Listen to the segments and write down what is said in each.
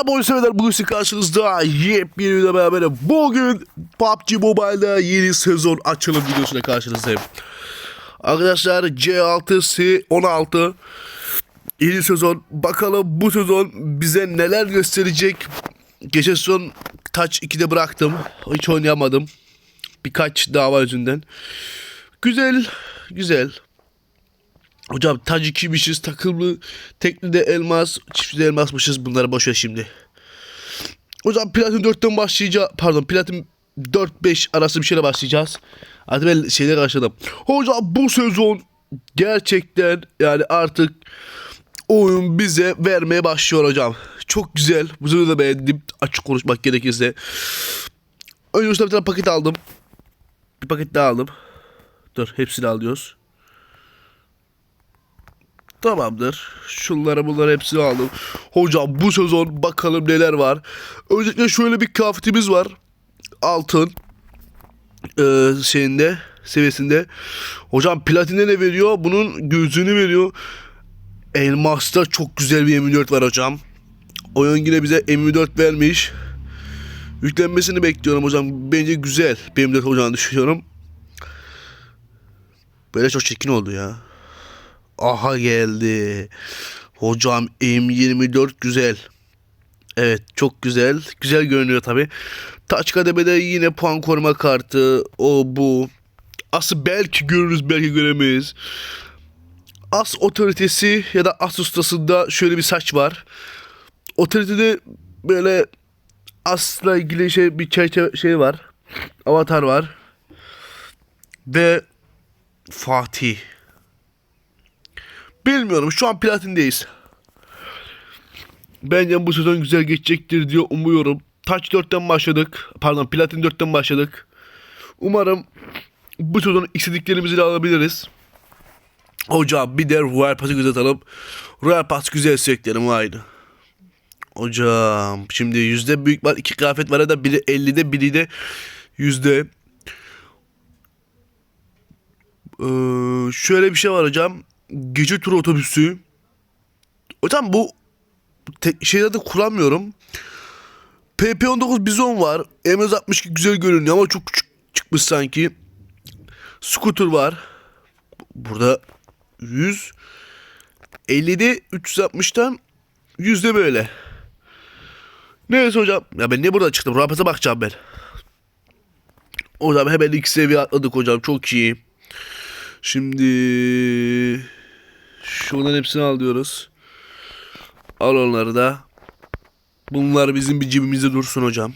Merhaba oyun severler bugün sizin karşınızda yepyeni videoda beraber bugün PUBG Mobile'da yeni sezon açılım videosuyla karşınızdayım. Arkadaşlar C6 16 yeni sezon bakalım bu sezon bize neler gösterecek. Geçen sezon Touch 2'de bıraktım hiç oynayamadım birkaç dava yüzünden. Güzel güzel Hocam tac ikiymişiz takımlı tekli de elmas çiftli de elmasmışız bunları boş ver şimdi. Hocam platin 4'ten başlayacağız pardon platin 4-5 arası bir şeyle başlayacağız. Hadi ben şeyleri karşıladım. Hocam bu sezon gerçekten yani artık oyun bize vermeye başlıyor hocam. Çok güzel. Bu sezonu da beğendim. Açık konuşmak gerekirse. Önce bir tane paket aldım. Bir paket daha aldım. Dur hepsini alıyoruz. Tamamdır. Şunları bunları hepsini aldım. Hocam bu sezon bakalım neler var. Öncelikle şöyle bir kıyafetimiz var. Altın. Ee, şeyinde seviyesinde. Hocam platinde ne veriyor? Bunun gözünü veriyor. Elmas'ta çok güzel bir M4 var hocam. Oyun yine bize M4 vermiş. Yüklenmesini bekliyorum hocam. Bence güzel. Benim de hocam düşünüyorum. Böyle çok çirkin oldu ya. Aha geldi. Hocam M24 güzel. Evet çok güzel. Güzel görünüyor tabi. Taç kademede yine puan koruma kartı. O bu. Aslı belki görürüz belki göremeyiz. As otoritesi ya da as ustasında şöyle bir saç var. Otoritede böyle asla ilgili şey bir çerçeve şey var. Avatar var. Ve Fatih. Bilmiyorum şu an platindeyiz. Bence bu sezon güzel geçecektir diye umuyorum. Touch 4'ten başladık. Pardon Platin 4'ten başladık. Umarım bu sezon istediklerimizi de alabiliriz. Hocam bir de Royal Pass'ı göz atalım. Royal Pass güzel süreklerim aynı. Hocam şimdi yüzde büyük var iki kıyafet var ya da biri 50'de biri de yüzde ee, şöyle bir şey var hocam. Gece turu otobüsü. Hocam bu te- şeyleri de kullanmıyorum. PP19 Bizon var. MS62 güzel görünüyor ama çok küçük çıkmış sanki. Scooter var. Burada 100 50'de 360'tan yüzde böyle. Neyse hocam. Ya ben niye burada çıktım? Rapata bakacağım ben. Hocam hemen ilk seviye atladık hocam. Çok iyi. Şimdi şunların hepsini al diyoruz. Al onları da. Bunlar bizim bir cebimizde dursun hocam.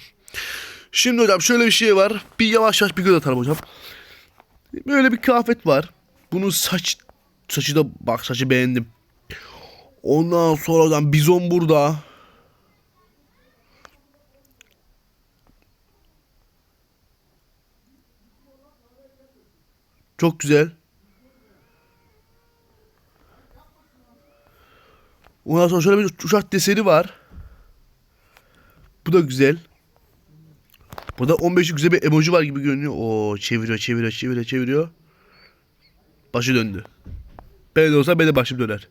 Şimdi hocam şöyle bir şey var. Bir yavaş yavaş bir göz atalım hocam. Böyle bir kıyafet var. Bunun saç saçı da bak saçı beğendim. Ondan sonra hocam bizon burada. Çok güzel. Ondan sonra şöyle bir uçak deseni var. Bu da güzel. Burada 15 güzel bir emoji var gibi görünüyor. Oo çeviriyor çeviriyor çeviriyor çeviriyor. Başı döndü. Ben de olsa ben de başım döner.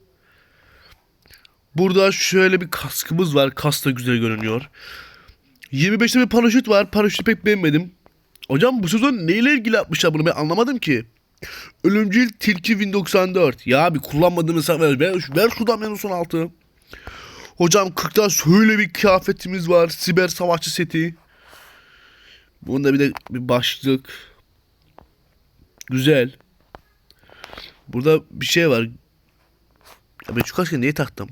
Burada şöyle bir kaskımız var. Kas da güzel görünüyor. 25'te bir paraşüt var. Paraşütü pek beğenmedim. Hocam bu sezon neyle ilgili yapmışlar bunu ben anlamadım ki. Ölümcül Tilki Win 94. Ya abi kullanmadığını sen ver. Ver, şuradan benim son altı. Hocam 40'ta şöyle bir kıyafetimiz var. Siber savaşçı seti. Bunda bir de bir başlık. Güzel. Burada bir şey var. Ya ben şu kaskı niye taktım?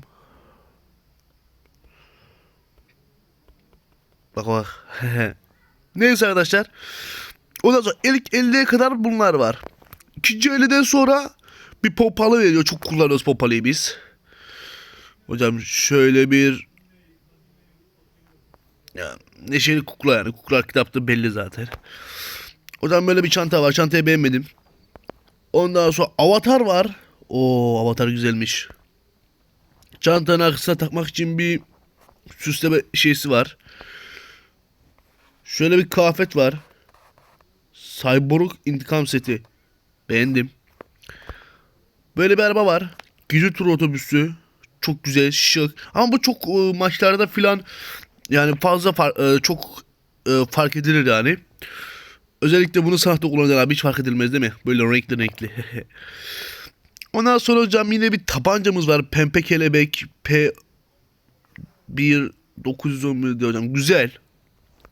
Bak bak. Neyse arkadaşlar. Ondan sonra ilk 50'ye kadar bunlar var. İkinci 50'den sonra bir pompalı veriyor. Çok kullanıyoruz pompalıyı biz. Hocam şöyle bir ya neşeli kukla yani. Kuklar kitapta belli zaten. Hocam böyle bir çanta var. Çantayı beğenmedim. Ondan sonra avatar var. O avatar güzelmiş. Çantanın arkasına takmak için bir süsleme şeysi var. Şöyle bir kıyafet var. Cyborg intikam seti. Beğendim. Böyle bir araba var. Gece turu otobüsü. çok güzel, şık. Ama bu çok e, maçlarda filan yani fazla far- e, çok e, fark edilir yani. Özellikle bunu sahte kullananlar abi hiç fark edilmez değil mi? Böyle renkli renkli. Ondan sonra hocam yine bir tabancamız var. Pembe kelebek P 1 911 diyor hocam. Güzel.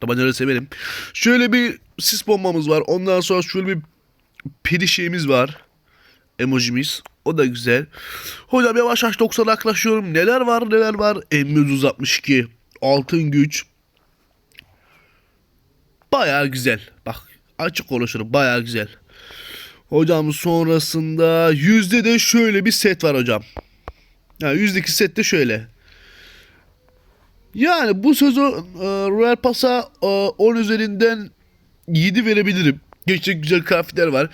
Tabancaları severim. Şöyle bir sis bombamız var. Ondan sonra şöyle bir pedi şeyimiz var. Emojimiz. O da güzel. Hocam yavaş yavaş 90'a yaklaşıyorum. Neler var neler var. M162. Altın güç. Baya güzel. Bak açık konuşurum. Baya güzel. Hocam sonrasında yüzde de şöyle bir set var hocam. Yani yüzdeki set de şöyle. Yani bu sözü e, Royal Pass'a e, 10 üzerinden 7 verebilirim. Gerçek güzel kıyafetler var.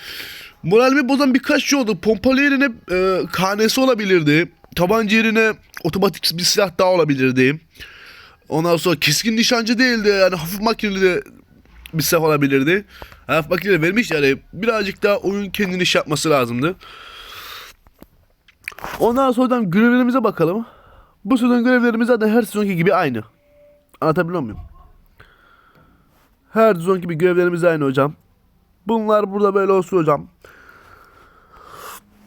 Moralimi bozan birkaç şey oldu. Pompalı yerine e, KNS olabilirdi. Tabanca yerine otomatik bir silah daha olabilirdi. Ondan sonra keskin nişancı değildi. Yani hafif makineli de bir silah olabilirdi. Hafif makineli vermiş yani birazcık daha oyun kendini iş yapması lazımdı. Ondan sonra görevlerimize bakalım. Bu sezon görevlerimiz zaten her sezonki gibi aynı. Anlatabiliyor muyum? Her sezon gibi görevlerimiz aynı hocam. Bunlar burada böyle olsun hocam.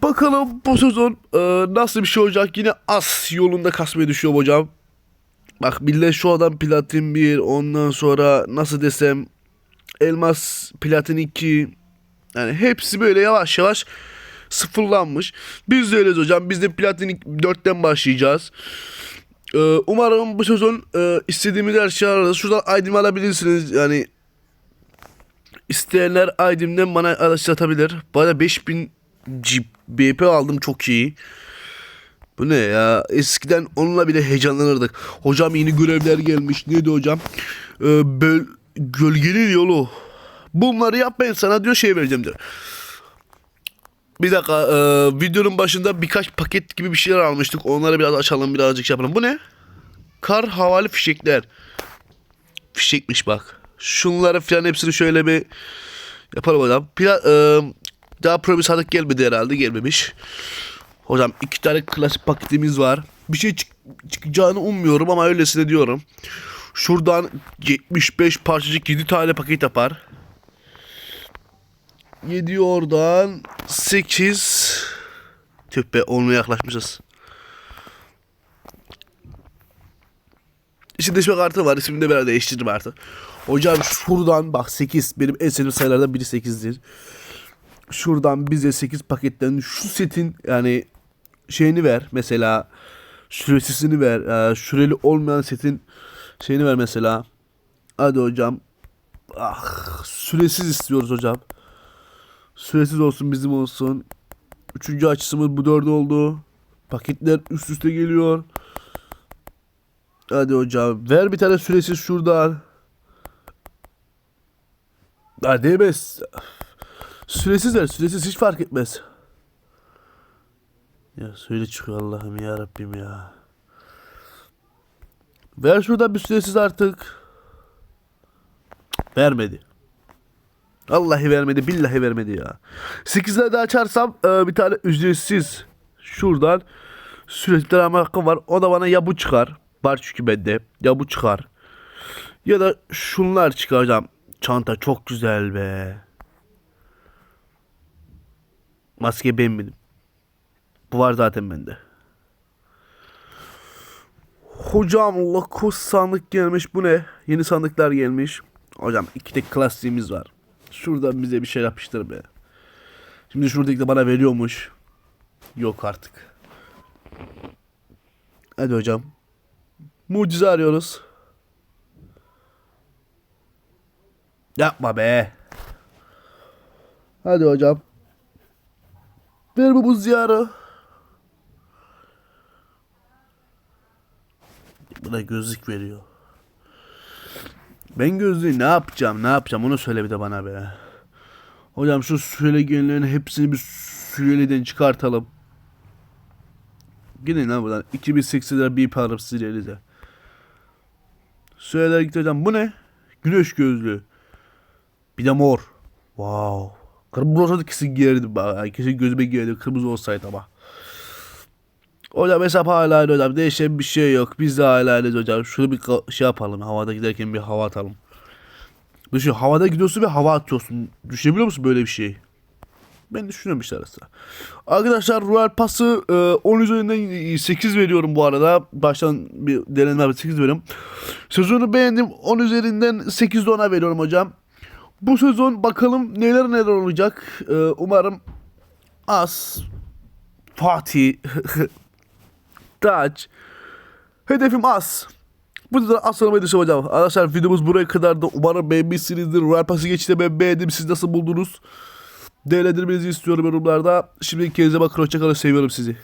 Bakalım bu sezon e, nasıl bir şey olacak. Yine as yolunda kasmaya düşüyor hocam. Bak millet şu adam platin 1 ondan sonra nasıl desem elmas platin 2 yani hepsi böyle yavaş yavaş sıfırlanmış. Biz de öyleyiz hocam. Biz de platin 4'ten başlayacağız. Ee, umarım bu sezon e, istediğimiz her şeyi ararız. Şuradan ID'mi alabilirsiniz. Yani isteyenler ID'imden bana araçlatabilir. Bu arada 5000 G- BP aldım çok iyi. Bu ne ya? Eskiden onunla bile heyecanlanırdık. Hocam yeni görevler gelmiş. Neydi hocam? Ee, böl- gölgenin yolu. Bunları yapmayın sana diyor şey vereceğim diyor. Bir dakika e, videonun başında birkaç paket gibi bir şeyler almıştık. Onları biraz açalım birazcık şey yapalım. Bu ne? Kar havalı fişekler. Fişekmiş bak. Şunları falan hepsini şöyle bir yapalım hocam. Pla, e, daha pro bir sadık gelmedi herhalde gelmemiş. Hocam iki tane klasik paketimiz var. Bir şey çık- çıkacağını ummuyorum ama öylesine diyorum. Şuradan 75 parçacık 7 tane paket yapar. 7 oradan 8 Tüh be 10'a yaklaşmışız. İsimleşme kartı var. İsmini de biraz değiştirdim artık. Hocam şuradan bak 8. Benim en sevdiğim sayılardan biri 8'dir. Şuradan bize 8 paketten şu setin yani şeyini ver. Mesela süresisini ver. Ee, süreli olmayan setin şeyini ver mesela. Hadi hocam. Ah, süresiz istiyoruz hocam. Süresiz olsun bizim olsun. Üçüncü açısımız bu dört oldu. Paketler üst üste geliyor. Hadi hocam. Ver bir tane süresiz şuradan. Ha değmez. Süresiz ver. Süresiz hiç fark etmez. Ya söyle çıkıyor Allah'ım ya Rabbim ya. Ver şuradan bir süresiz artık. Vermedi. Vallahi vermedi, billahi vermedi ya. 8'leri de açarsam e, bir tane ücretsiz şuradan sürekli ama hakkım var. O da bana ya bu çıkar. Var çünkü bende. Ya bu çıkar. Ya da şunlar çıkaracağım. Çanta çok güzel be. Maske beğenmedim. Bu var zaten bende. Hocam Lakos sandık gelmiş. Bu ne? Yeni sandıklar gelmiş. Hocam iki tek klasiğimiz var. Şuradan bize bir şey yapıştır be. Şimdi şuradaki de bana veriyormuş. Yok artık. Hadi hocam. Mucize arıyoruz. Yapma be. Hadi hocam. Ver bu buz yarı. Buna gözlük veriyor. Ben gözlüğü ne yapacağım ne yapacağım onu söyle bir de bana be. Hocam şu söylegenlerin hepsini bir süreliden çıkartalım. Gidin lan buradan. 2080 lira bir para size elinize. Söyleler gitti hocam. Bu ne? Güneş gözlüğü. Bir de mor. Wow. Kırmızı olsaydı kesin giyerdim. bak. Kesin gözüme giyerdim. Kırmızı olsaydı ama. Hocam hesap hala aynı hocam. Değişen bir şey yok. Biz de hala aynıyız hocam. Şunu bir şey yapalım. Havada giderken bir hava atalım. Düşün havada gidiyorsun ve hava atıyorsun. Düşünebiliyor musun böyle bir şeyi? Ben düşünüyorum işte arası. Arkadaşlar Royal Pass'ı e, 10 üzerinden 8 veriyorum bu arada. Baştan bir deneme 8 veriyorum. Sezonu beğendim. 10 üzerinden 8 de ona veriyorum hocam. Bu sezon bakalım neler neler olacak. E, umarım az Fatih Taç Hedefim az. Bu da asıl hedefim hocam. Arkadaşlar videomuz buraya kadar da umarım beğenmişsinizdir. Royal Pass'ı geçti ben beğendim. Siz nasıl buldunuz? Değerlendirmenizi istiyorum yorumlarda. Şimdi kendinize bakın. Hoşçakalın. Seviyorum sizi.